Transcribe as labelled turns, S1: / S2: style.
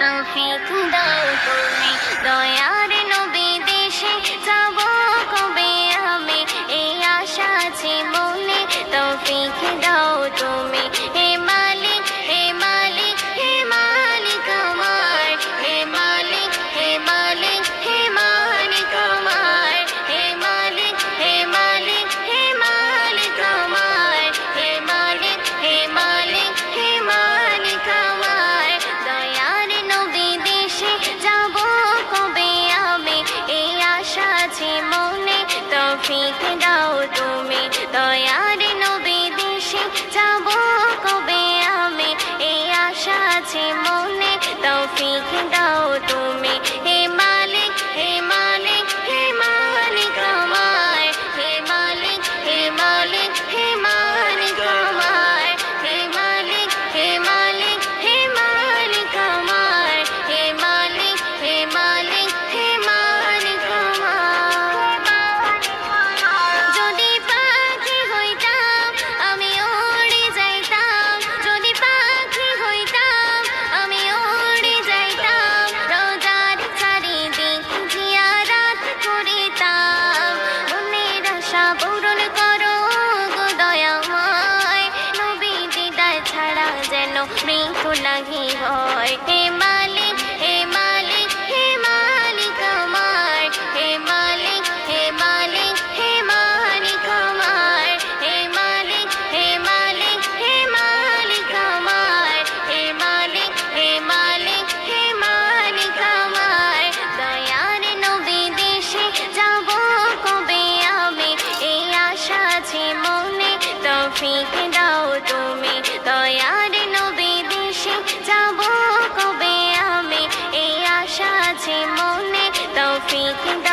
S1: তৌফিক দাও তুমি দয়া dreams Assim, thinking